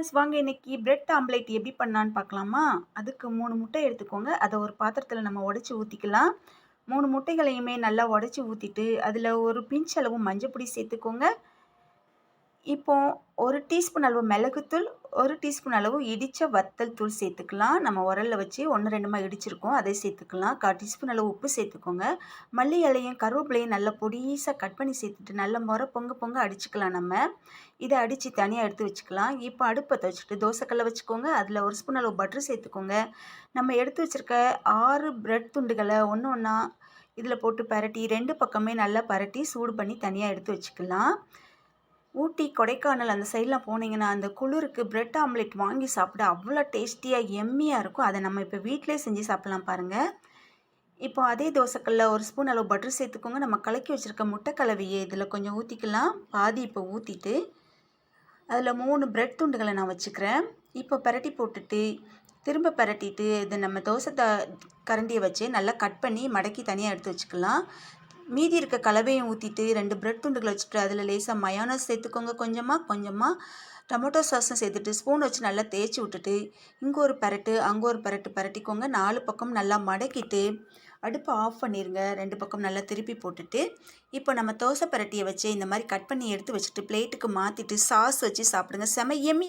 Friends வாங்க இன்னைக்கு bread omelette எப்படி பண்ணலான்னு பார்க்கலாமா? அதுக்கு மூணு முட்டை எடுத்துக்கோங்க. அதை ஒரு பாத்திரத்தில் நம்ம உடச்சி ஊற்றிக்கலாம் மூணு முட்டைகளையுமே நல்லா உடச்சி ஊற்றிட்டு அதில் ஒரு பிஞ்ச் அளவு மஞ்சப்பொடி சேர்த்துக்கோங்க. இப்போ ஒரு டீஸ்பூன் அளவு மிளகுத்தூள் ஒரு டீஸ்பூன் அளவு இடித்த வத்தல் தூள் சேர்த்துக்கலாம். நம்ம உரலில் வச்சு ஒன்று ரெண்டுமா இடிச்சிருக்கோம். அதை சேர்த்துக்கலாம். கா டீஸ்பூன் அளவு உப்பு சேர்த்துக்கோங்க. மல்லி இலையும் கருவேப்பிலையும் நல்லா பொடிசாக கட் பண்ணி சேர்த்துட்டு நல்ல முறை பொங்க பொங்க அடிச்சுக்கலாம் நம்ம. இதை அடித்து தனியாக எடுத்து வச்சுக்கலாம். இப்போ அடுப்பை வச்சுட்டு தோசைக்கல்லை வச்சுக்கோங்க. அதில் ஒரு ஸ்பூன் அளவு பட்டர் சேர்த்துக்கோங்க. நம்ம எடுத்து வச்சுருக்க ஆறு பிரெட் துண்டுகளை ஒன்று ஒன்றா இதில் போட்டு பரட்டி ரெண்டு பக்கமே நல்லா பரட்டி சூடு பண்ணி தனியாக எடுத்து வச்சுக்கலாம். ஊட்டி கொடைக்கானல் அந்த சைட்லாம் போனீங்கன்னா அந்த குளிருக்கு பிரெட் ஆம்லெட் வாங்கி சாப்பிட அவ்வளோ டேஸ்டியாக எம்மியாக இருக்கும். அதை நம்ம இப்போ வீட்டிலே செஞ்சு சாப்பிட்லாம் பாருங்கள் இப்போ அதே தோசைக்கல்ல ஒரு ஸ்பூன் அளவு பட்டர் சேர்த்துக்கோங்க. நம்ம கலக்கி வச்சுருக்க முட்டை கலவையை இதில் கொஞ்சம் ஊற்றிக்கலாம் பாதி இப்போ ஊற்றிட்டு அதில் மூணு பிரெட் துண்டுகளை நான் வச்சுக்கிறேன். இப்போ பரட்டி போட்டுட்டு திரும்ப பரட்டிட்டு இதை நம்ம தோசை த கரண்டியை வச்சு நல்லா கட் பண்ணி மடக்கி தனியாக எடுத்து வச்சுக்கலாம். மீதி இருக்க கலவையும் ஊற்றிட்டு ரெண்டு பிரெட் துண்டுகளை வச்சுட்டு அதில் லேசாக மயானஸ் சேர்த்துக்கோங்க. கொஞ்சமாக கொஞ்சமாக டொமேட்டோ சாஸும் சேர்த்துட்டு ஸ்பூன் வச்சு நல்லா தேய்ச்சி விட்டுட்டு இங்கே ஒரு பரட்டு அங்கே ஒரு பரட்டு பரட்டிக்கோங்க. நாலு பக்கம் நல்லா மடக்கிட்டு அடுப்பை ஆஃப் பண்ணிடுங்க ரெண்டு பக்கம் நல்லா திருப்பி போட்டுட்டு இப்போ நம்ம தோசை பரட்டியை வச்சு இந்த மாதிரி கட் பண்ணி எடுத்து வச்சுட்டு பிளேட்டுக்கு மாற்றிட்டு சாஸ் வச்சு சாப்பிடுங்க. செம எம்மி